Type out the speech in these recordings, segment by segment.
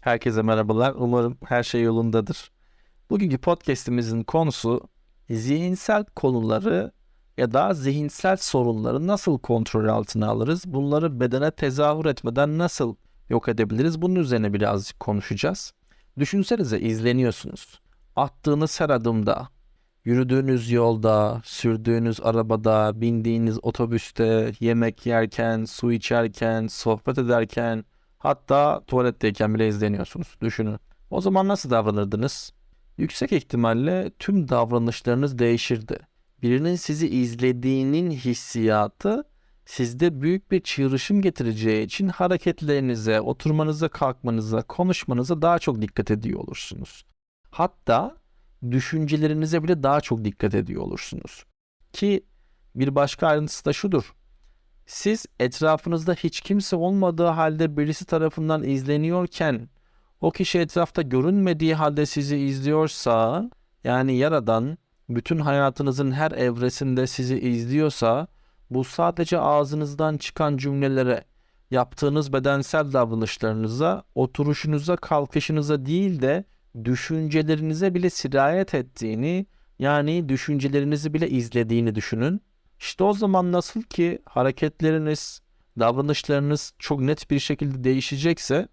Herkese merhabalar. Umarım her şey yolundadır. Bugünkü podcast'imizin konusu zihinsel konuları ya da zihinsel sorunları nasıl kontrol altına alırız? Bunları bedene tezahür etmeden nasıl yok edebiliriz? Bunun üzerine birazcık konuşacağız. Düşünsenize izleniyorsunuz. Attığınız her adımda, yürüdüğünüz yolda, sürdüğünüz arabada, bindiğiniz otobüste, yemek yerken, su içerken, sohbet ederken, hatta tuvaletteyken bile izleniyorsunuz. Düşünün. O zaman nasıl davranırdınız? Yüksek ihtimalle tüm davranışlarınız değişirdi. Birinin sizi izlediğinin hissiyatı sizde büyük bir çığrışım getireceği için hareketlerinize, oturmanıza, kalkmanıza, konuşmanıza daha çok dikkat ediyor olursunuz. Hatta düşüncelerinize bile daha çok dikkat ediyor olursunuz. Ki bir başka ayrıntısı da şudur. Siz etrafınızda hiç kimse olmadığı halde birisi tarafından izleniyorken o kişi etrafta görünmediği halde sizi izliyorsa yani yaradan bütün hayatınızın her evresinde sizi izliyorsa bu sadece ağzınızdan çıkan cümlelere, yaptığınız bedensel davranışlarınıza, oturuşunuza, kalkışınıza değil de düşüncelerinize bile sirayet ettiğini, yani düşüncelerinizi bile izlediğini düşünün. İşte o zaman nasıl ki hareketleriniz, davranışlarınız çok net bir şekilde değişecekse,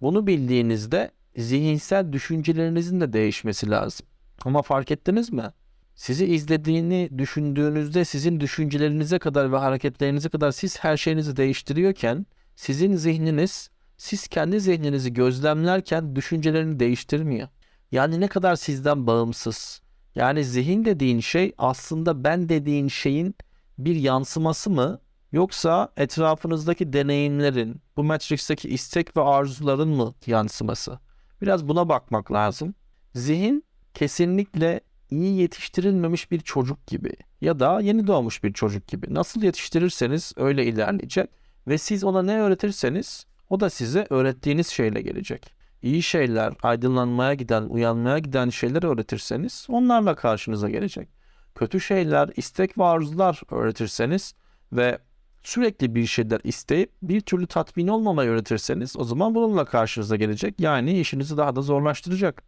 bunu bildiğinizde zihinsel düşüncelerinizin de değişmesi lazım. Ama fark ettiniz mi? Sizi izlediğini düşündüğünüzde sizin düşüncelerinize kadar ve hareketlerinize kadar siz her şeyinizi değiştiriyorken sizin zihniniz siz kendi zihninizi gözlemlerken düşüncelerini değiştirmiyor. Yani ne kadar sizden bağımsız. Yani zihin dediğin şey aslında ben dediğin şeyin bir yansıması mı yoksa etrafınızdaki deneyimlerin, bu Matrix'teki istek ve arzuların mı yansıması? Biraz buna bakmak lazım. Zihin kesinlikle iyi yetiştirilmemiş bir çocuk gibi ya da yeni doğmuş bir çocuk gibi. Nasıl yetiştirirseniz öyle ilerleyecek ve siz ona ne öğretirseniz o da size öğrettiğiniz şeyle gelecek. İyi şeyler, aydınlanmaya giden, uyanmaya giden şeyler öğretirseniz onlarla karşınıza gelecek. Kötü şeyler, istek ve arzular öğretirseniz ve sürekli bir şeyler isteyip bir türlü tatmin olmamayı öğretirseniz o zaman bununla karşınıza gelecek. Yani işinizi daha da zorlaştıracak.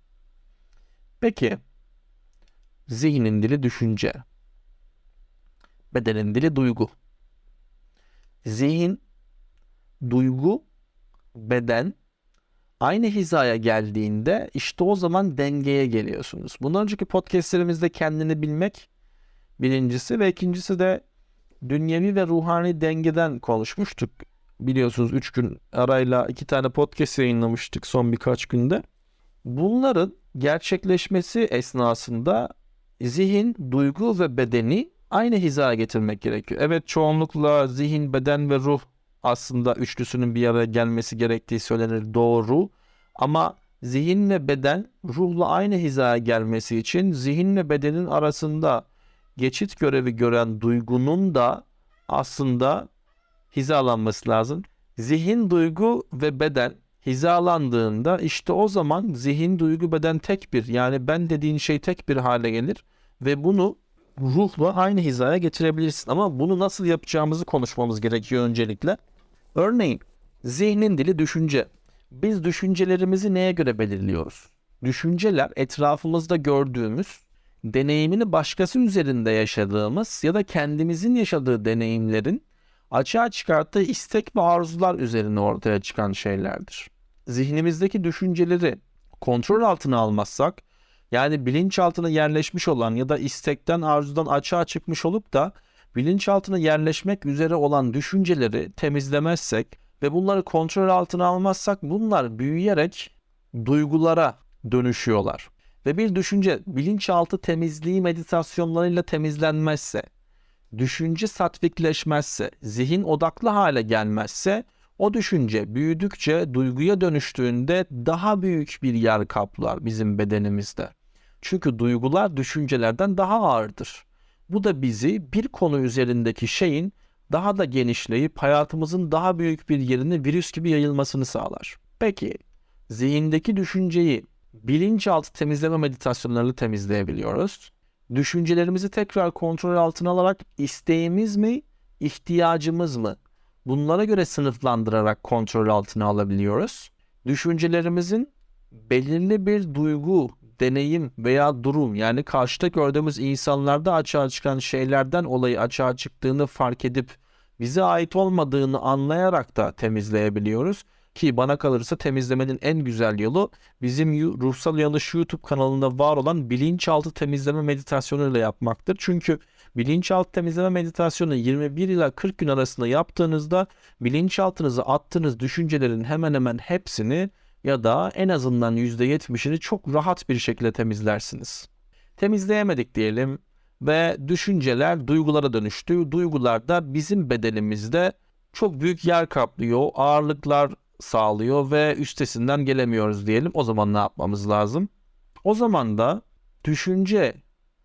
Peki zihnin dili düşünce, bedenin dili duygu. Zihin, duygu, beden aynı hizaya geldiğinde işte o zaman dengeye geliyorsunuz. Bundan önceki podcastlerimizde kendini bilmek birincisi ve ikincisi de dünyevi ve ruhani dengeden konuşmuştuk. Biliyorsunuz 3 gün arayla iki tane podcast yayınlamıştık son birkaç günde. Bunların gerçekleşmesi esnasında zihin, duygu ve bedeni aynı hizaya getirmek gerekiyor. Evet çoğunlukla zihin, beden ve ruh aslında üçlüsünün bir araya gelmesi gerektiği söylenir doğru. Ama zihin ve beden ruhla aynı hizaya gelmesi için zihin ve bedenin arasında geçit görevi gören duygunun da aslında hizalanması lazım. Zihin, duygu ve beden hizalandığında işte o zaman zihin, duygu, beden tek bir yani ben dediğin şey tek bir hale gelir ve bunu ruhla aynı hizaya getirebilirsin. Ama bunu nasıl yapacağımızı konuşmamız gerekiyor öncelikle. Örneğin zihnin dili düşünce. Biz düşüncelerimizi neye göre belirliyoruz? Düşünceler etrafımızda gördüğümüz, deneyimini başkası üzerinde yaşadığımız ya da kendimizin yaşadığı deneyimlerin açığa çıkarttığı istek ve arzular üzerine ortaya çıkan şeylerdir. Zihnimizdeki düşünceleri kontrol altına almazsak, yani bilinçaltına yerleşmiş olan ya da istekten arzudan açığa çıkmış olup da bilinçaltına yerleşmek üzere olan düşünceleri temizlemezsek ve bunları kontrol altına almazsak bunlar büyüyerek duygulara dönüşüyorlar. Ve bir düşünce bilinçaltı temizliği meditasyonlarıyla temizlenmezse, düşünce satvikleşmezse, zihin odaklı hale gelmezse o düşünce büyüdükçe duyguya dönüştüğünde daha büyük bir yer kaplar bizim bedenimizde. Çünkü duygular düşüncelerden daha ağırdır. Bu da bizi bir konu üzerindeki şeyin daha da genişleyip hayatımızın daha büyük bir yerine virüs gibi yayılmasını sağlar. Peki zihindeki düşünceyi bilinçaltı temizleme meditasyonlarıyla temizleyebiliyoruz. Düşüncelerimizi tekrar kontrol altına alarak isteğimiz mi, ihtiyacımız mı? Bunlara göre sınıflandırarak kontrol altına alabiliyoruz. düşüncelerimizin belirli bir duygu, deneyim veya durum yani karşıda gördüğümüz insanlarda açığa çıkan şeylerden olayı açığa çıktığını fark edip bize ait olmadığını anlayarak da temizleyebiliyoruz. Ki bana kalırsa temizlemenin en güzel yolu bizim Ruhsal Yanlış YouTube kanalında var olan bilinçaltı temizleme meditasyonu ile yapmaktır. Çünkü bilinçaltı temizleme meditasyonu 21 ila 40 gün arasında yaptığınızda bilinçaltınıza attığınız düşüncelerin hemen hemen hepsini ya da en azından %70'ini çok rahat bir şekilde temizlersiniz. Temizleyemedik diyelim ve düşünceler duygulara dönüştü. Duygular da bizim bedenimizde çok büyük yer kaplıyor, ağırlıklar sağlıyor ve üstesinden gelemiyoruz diyelim. O zaman ne yapmamız lazım? O zaman da düşünce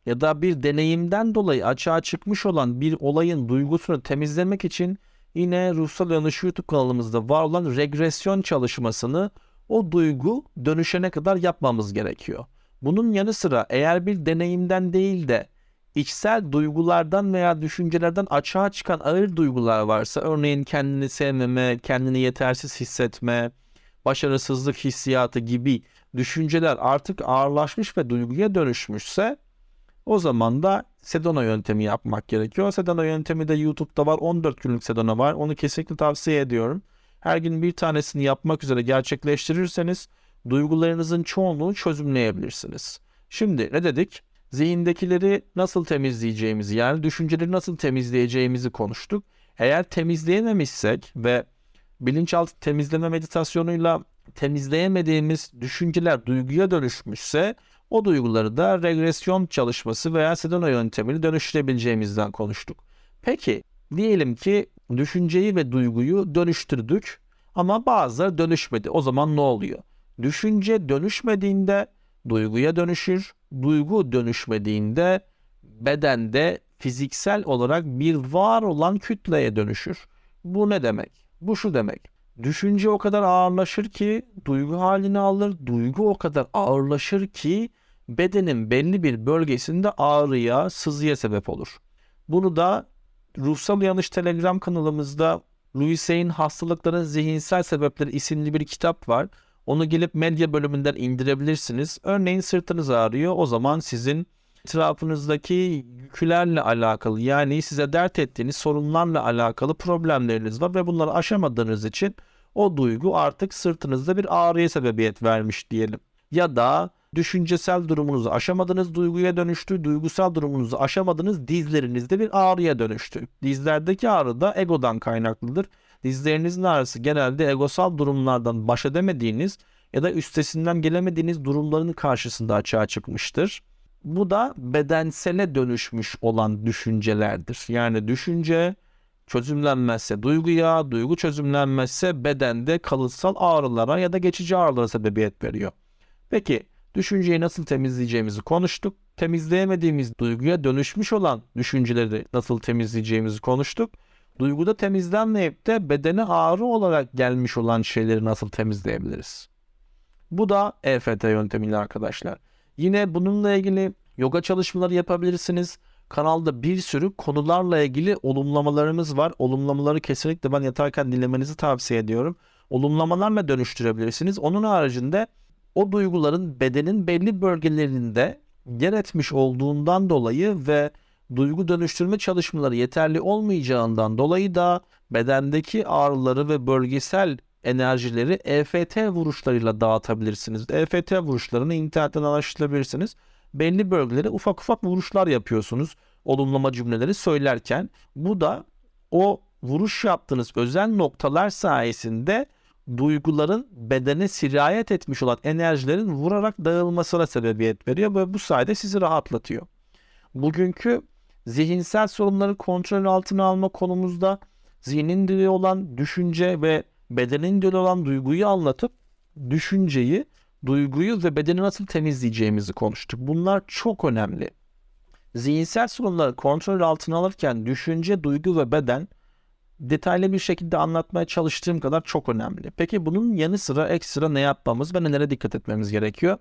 ya da bir deneyimden dolayı açığa çıkmış olan bir olayın duygusunu temizlemek için yine Ruhsal Uyanış YouTube kanalımızda var olan regresyon çalışmasını o duygu dönüşene kadar yapmamız gerekiyor. Bunun yanı sıra eğer bir deneyimden değil de içsel duygulardan veya düşüncelerden açığa çıkan ağır duygular varsa örneğin kendini sevmeme, kendini yetersiz hissetme, başarısızlık hissiyatı gibi düşünceler artık ağırlaşmış ve duyguya dönüşmüşse o zaman da Sedona yöntemi yapmak gerekiyor. Sedona yöntemi de YouTube'da var. 14 günlük Sedona var. Onu kesinlikle tavsiye ediyorum. Her gün bir tanesini yapmak üzere gerçekleştirirseniz duygularınızın çoğunluğu çözümleyebilirsiniz. Şimdi ne dedik? Zihindekileri nasıl temizleyeceğimizi yani düşünceleri nasıl temizleyeceğimizi konuştuk. Eğer temizleyememişsek ve bilinçaltı temizleme meditasyonuyla temizleyemediğimiz düşünceler duyguya dönüşmüşse o duyguları da regresyon çalışması veya Sedona yöntemiyle dönüştürebileceğimizden konuştuk. Peki diyelim ki düşünceyi ve duyguyu dönüştürdük ama bazıları dönüşmedi. O zaman ne oluyor? Düşünce dönüşmediğinde duyguya dönüşür. Duygu dönüşmediğinde bedende fiziksel olarak bir var olan kütleye dönüşür. Bu ne demek? Bu şu demek. Düşünce o kadar ağırlaşır ki duygu halini alır. Duygu o kadar ağırlaşır ki bedenin belli bir bölgesinde ağrıya, sızıya sebep olur. Bunu da Ruhsal Uyanış Telegram kanalımızda Louis Hay'in Hastalıkların Zihinsel Sebepleri isimli bir kitap var. Onu gelip medya bölümünden indirebilirsiniz. Örneğin sırtınız ağrıyor. O zaman sizin etrafınızdaki yüklerle alakalı yani size dert ettiğiniz sorunlarla alakalı problemleriniz var ve bunları aşamadığınız için o duygu artık sırtınızda bir ağrıya sebebiyet vermiş diyelim. Ya da düşüncesel durumunuzu aşamadınız duyguya dönüştü. Duygusal durumunuzu aşamadınız dizlerinizde bir ağrıya dönüştü. Dizlerdeki ağrı da egodan kaynaklıdır. Dizlerinizin ağrısı genelde egosal durumlardan baş edemediğiniz ya da üstesinden gelemediğiniz durumların karşısında açığa çıkmıştır. Bu da bedensele dönüşmüş olan düşüncelerdir. Yani düşünce çözümlenmezse duyguya, duygu çözümlenmezse bedende kalıtsal ağrılara ya da geçici ağrılara sebebiyet veriyor. Peki düşünceyi nasıl temizleyeceğimizi konuştuk. Temizleyemediğimiz duyguya dönüşmüş olan düşünceleri nasıl temizleyeceğimizi konuştuk. Duyguda temizlenmeyip de bedene ağrı olarak gelmiş olan şeyleri nasıl temizleyebiliriz? Bu da EFT yöntemiyle arkadaşlar. Yine bununla ilgili yoga çalışmaları yapabilirsiniz. Kanalda bir sürü konularla ilgili olumlamalarımız var. Olumlamaları kesinlikle ben yatarken dinlemenizi tavsiye ediyorum. Olumlamalarla dönüştürebilirsiniz. Onun haricinde o duyguların bedenin belli bölgelerinde yer etmiş olduğundan dolayı ve duygu dönüştürme çalışmaları yeterli olmayacağından dolayı da bedendeki ağrıları ve bölgesel enerjileri EFT vuruşlarıyla dağıtabilirsiniz. EFT vuruşlarını internetten araştırabilirsiniz. Belli bölgelere ufak ufak vuruşlar yapıyorsunuz. Olumlama cümleleri söylerken. Bu da o vuruş yaptığınız özel noktalar sayesinde duyguların bedene sirayet etmiş olan enerjilerin vurarak dağılmasına sebebiyet veriyor ve bu sayede sizi rahatlatıyor. Bugünkü zihinsel sorunları kontrol altına alma konumuzda zihnin dili olan düşünce ve bedenin dili olan duyguyu anlatıp düşünceyi, duyguyu ve bedeni nasıl temizleyeceğimizi konuştuk. Bunlar çok önemli. Zihinsel sorunları kontrol altına alırken düşünce, duygu ve beden detaylı bir şekilde anlatmaya çalıştığım kadar çok önemli. Peki bunun yanı sıra ekstra ne yapmamız ve nelere dikkat etmemiz gerekiyor?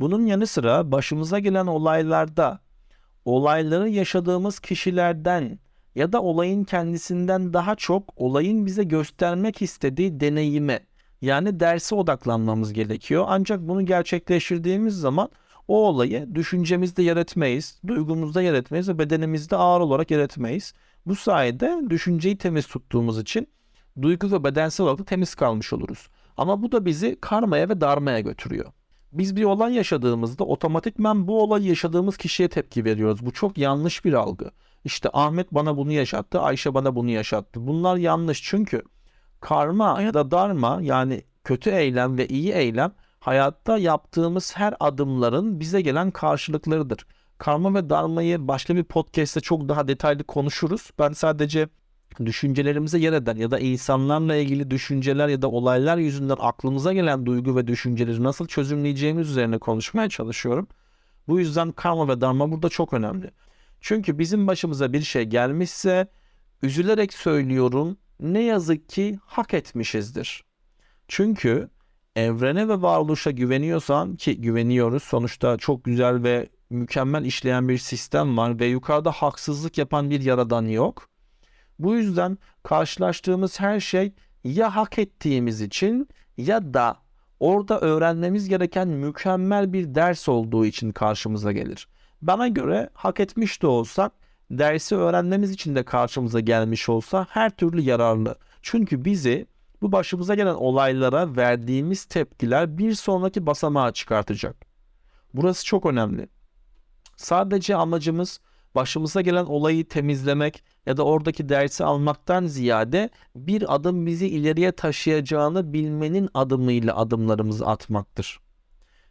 Bunun yanı sıra başımıza gelen olaylarda olayları yaşadığımız kişilerden ya da olayın kendisinden daha çok olayın bize göstermek istediği deneyime Yani derse odaklanmamız gerekiyor. Ancak bunu gerçekleştirdiğimiz zaman o olayı düşüncemizde yer etmeyiz, duygumuzda yer etmeyiz ve bedenimizde ağır olarak yer etmeyiz. Bu sayede düşünceyi temiz tuttuğumuz için duygu ve bedensel olarak temiz kalmış oluruz. Ama bu da bizi karmaya ve darmaya götürüyor. Biz bir olay yaşadığımızda otomatikman bu olayı yaşadığımız kişiye tepki veriyoruz. Bu çok yanlış bir algı. İşte Ahmet bana bunu yaşattı, Ayşe bana bunu yaşattı. Bunlar yanlış çünkü karma ya da darma yani kötü eylem ve iyi eylem hayatta yaptığımız her adımların bize gelen karşılıklarıdır. Karma ve darmayı başka bir podcast'te çok daha detaylı konuşuruz. Ben sadece düşüncelerimize yer eden ya da insanlarla ilgili düşünceler ya da olaylar yüzünden aklımıza gelen duygu ve düşünceleri nasıl çözümleyeceğimiz üzerine konuşmaya çalışıyorum. Bu yüzden karma ve darma burada çok önemli. Çünkü bizim başımıza bir şey gelmişse üzülerek söylüyorum ne yazık ki hak etmişizdir. Çünkü evrene ve varoluşa güveniyorsan ki güveniyoruz sonuçta çok güzel ve mükemmel işleyen bir sistem var ve yukarıda haksızlık yapan bir yaradan yok. Bu yüzden karşılaştığımız her şey ya hak ettiğimiz için ya da orada öğrenmemiz gereken mükemmel bir ders olduğu için karşımıza gelir. Bana göre hak etmiş de olsak dersi öğrenmemiz için de karşımıza gelmiş olsa her türlü yararlı. Çünkü bizi bu başımıza gelen olaylara verdiğimiz tepkiler bir sonraki basamağa çıkartacak. Burası çok önemli. Sadece amacımız başımıza gelen olayı temizlemek ya da oradaki dersi almaktan ziyade bir adım bizi ileriye taşıyacağını bilmenin adımıyla adımlarımızı atmaktır.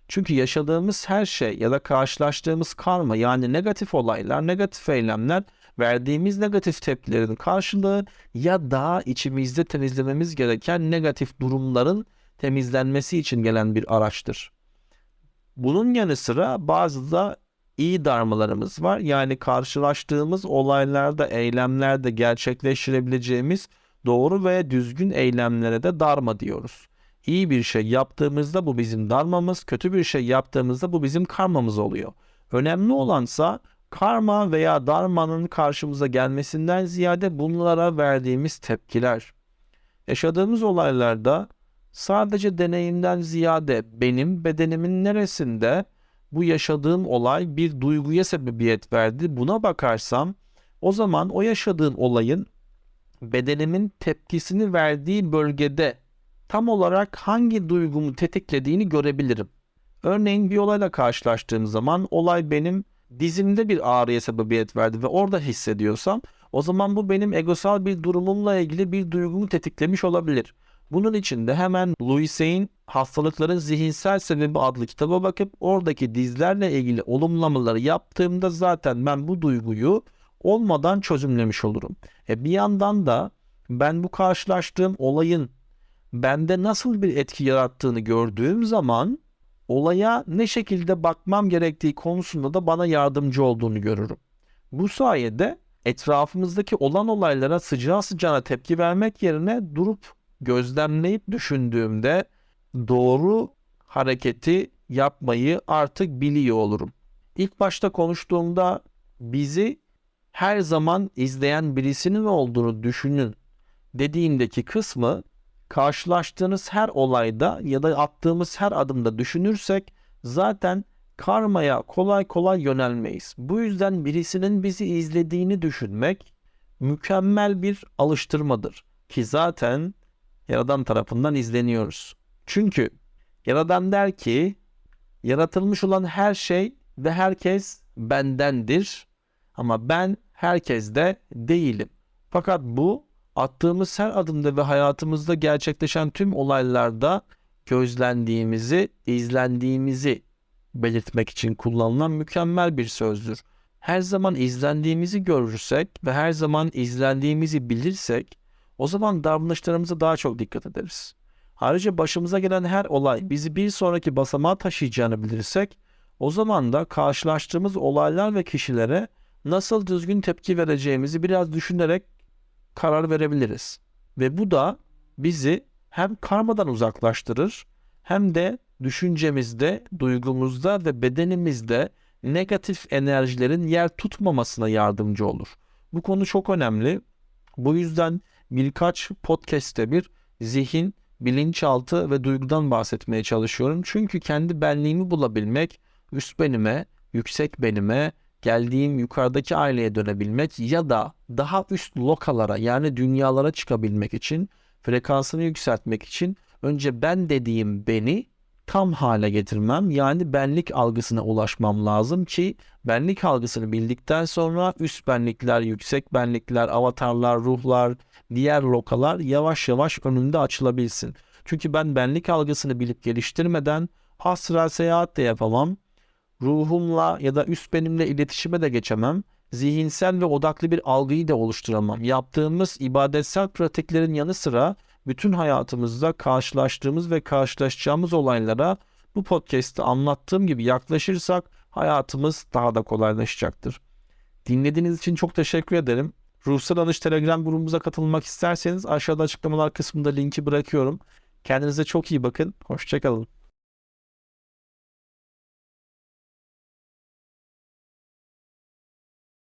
Çünkü yaşadığımız her şey ya da karşılaştığımız karma yani negatif olaylar, negatif eylemler verdiğimiz negatif tepkilerin karşılığı ya da içimizde temizlememiz gereken negatif durumların temizlenmesi için gelen bir araçtır. Bunun yanı sıra bazı da iyi darmalarımız var. Yani karşılaştığımız olaylarda, eylemlerde gerçekleştirebileceğimiz doğru ve düzgün eylemlere de darma diyoruz. İyi bir şey yaptığımızda bu bizim darmamız, kötü bir şey yaptığımızda bu bizim karmamız oluyor. Önemli olansa karma veya darmanın karşımıza gelmesinden ziyade bunlara verdiğimiz tepkiler. Yaşadığımız olaylarda sadece deneyimden ziyade benim bedenimin neresinde bu yaşadığım olay bir duyguya sebebiyet verdi. Buna bakarsam o zaman o yaşadığım olayın bedenimin tepkisini verdiği bölgede tam olarak hangi duygumu tetiklediğini görebilirim. Örneğin bir olayla karşılaştığım zaman olay benim dizimde bir ağrıya sebebiyet verdi ve orada hissediyorsam o zaman bu benim egosal bir durumumla ilgili bir duygumu tetiklemiş olabilir. Bunun için de hemen Louis Hay'in Hastalıkların Zihinsel Sebebi adlı kitaba bakıp oradaki dizlerle ilgili olumlamaları yaptığımda zaten ben bu duyguyu olmadan çözümlemiş olurum. E bir yandan da ben bu karşılaştığım olayın bende nasıl bir etki yarattığını gördüğüm zaman olaya ne şekilde bakmam gerektiği konusunda da bana yardımcı olduğunu görürüm. Bu sayede etrafımızdaki olan olaylara sıcağı sıcağına tepki vermek yerine durup gözlemleyip düşündüğümde doğru hareketi yapmayı artık biliyor olurum. İlk başta konuştuğumda bizi her zaman izleyen birisinin olduğunu düşünün dediğimdeki kısmı karşılaştığınız her olayda ya da attığımız her adımda düşünürsek zaten karmaya kolay kolay yönelmeyiz. Bu yüzden birisinin bizi izlediğini düşünmek mükemmel bir alıştırmadır ki zaten Yaradan tarafından izleniyoruz. Çünkü Yaradan der ki yaratılmış olan her şey ve herkes bendendir ama ben herkeste değilim. Fakat bu attığımız her adımda ve hayatımızda gerçekleşen tüm olaylarda gözlendiğimizi, izlendiğimizi belirtmek için kullanılan mükemmel bir sözdür. Her zaman izlendiğimizi görürsek ve her zaman izlendiğimizi bilirsek o zaman davranışlarımıza daha çok dikkat ederiz. Ayrıca başımıza gelen her olay bizi bir sonraki basamağa taşıyacağını bilirsek o zaman da karşılaştığımız olaylar ve kişilere nasıl düzgün tepki vereceğimizi biraz düşünerek karar verebiliriz. Ve bu da bizi hem karmadan uzaklaştırır hem de düşüncemizde, duygumuzda ve bedenimizde negatif enerjilerin yer tutmamasına yardımcı olur. Bu konu çok önemli. Bu yüzden birkaç podcast'te bir zihin bilinçaltı ve duygudan bahsetmeye çalışıyorum. Çünkü kendi benliğimi bulabilmek, üst benime, yüksek benime, geldiğim yukarıdaki aileye dönebilmek ya da daha üst lokalara yani dünyalara çıkabilmek için, frekansını yükseltmek için önce ben dediğim beni tam hale getirmem yani benlik algısına ulaşmam lazım ki benlik algısını bildikten sonra üst benlikler, yüksek benlikler, avatarlar, ruhlar, diğer lokalar yavaş yavaş önümde açılabilsin. Çünkü ben benlik algısını bilip geliştirmeden hasra seyahat de yapamam. Ruhumla ya da üst benimle iletişime de geçemem. Zihinsel ve odaklı bir algıyı da oluşturamam. Yaptığımız ibadetsel pratiklerin yanı sıra bütün hayatımızda karşılaştığımız ve karşılaşacağımız olaylara bu podcast'te anlattığım gibi yaklaşırsak hayatımız daha da kolaylaşacaktır. Dinlediğiniz için çok teşekkür ederim. Ruhsal Anış Telegram grubumuza katılmak isterseniz aşağıda açıklamalar kısmında linki bırakıyorum. Kendinize çok iyi bakın. Hoşçakalın.